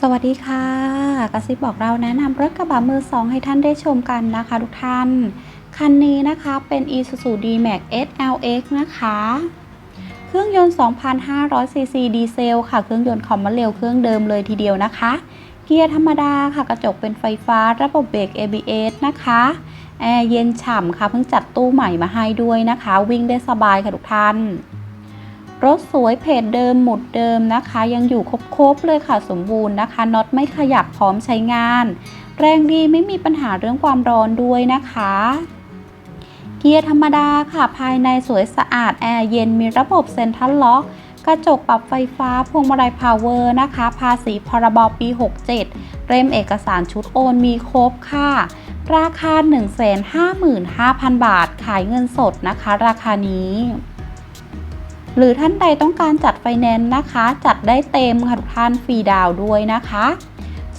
สวัสดีค่ะกระซิบบอกเราแนะนำรถกระบะมือสองให้ท่านได้ชมกันนะคะทุกท่าน คันนี้นะคะเป็น Isuzu D-Max SLX นะคะ เครื่องยนต์ 2,500ซีซีดีเซลค่ะ เครื่องยนต์คอมมอนเร็วเครื่องเดิมเลยทีเดียวนะคะ เกียร์ธรรมดาค่ะ กระจกเป็นไฟฟ้า ระบบเบรก ABS นะคะ แอร์เย็นฉ่ำค่ะ เพิ่งจัดตู้ใหม่มาให้ด้วยนะคะ วิ่งได้สบายค่ะทุกท่าน รถสวยเพจเดิมหมุดเดิมนะคะ ยังอยู่ครบๆเลยค่ะสมบูรณ์นะคะน็อตไม่ขยับพร้อมใช้งาน แรงดีไม่มีปัญหาเรื่องความร้อนด้วยนะคะ เกียร์ธรรมดาค่ะภายในสวยสะอาดแอร์เย็นมีระบบเซ็นทรัลล็อกกระจกปรับไฟฟ้าพวงมาลัยพาวเวอร์นะคะ ภาษีพรบปี 67เล่มเอกสารชุดโอนมีครบค่ะ ราคา 155,000 บาท ขายเงินสดนะคะ ราคานี้ หรือท่านใดต้องการจัดไฟแนนซ์นะคะ จัดได้เต็มค่ะทุกท่านฟรีดาวด้วยนะคะ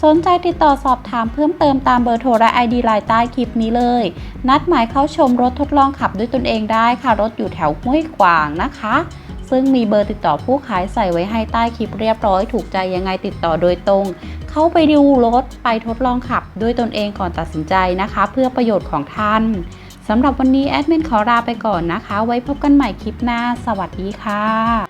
สนใจติดต่อสอบถามเพิ่มเติมตามเบอร์โทรและ ID ไลน์ใต้คลิปนี้เลย นัดหมายเข้าชมรถทดลองขับด้วยตนเองได้ค่ะ รถอยู่แถวห้วยขวางนะคะ ซึ่งมีเบอร์ติดต่อผู้ขายใส่ไว้ให้ใต้คลิปเรียบร้อย ถูกใจยังไงติดต่อโดยตรง เข้าไปดูรถไปทดลองขับด้วยตนเองก่อนตัดสินใจนะคะ เพื่อประโยชน์ของท่าน สำหรับวันนี้แอดมินขอลาไปก่อนนะคะ ไว้พบกันใหม่คลิปหน้า สวัสดีค่ะ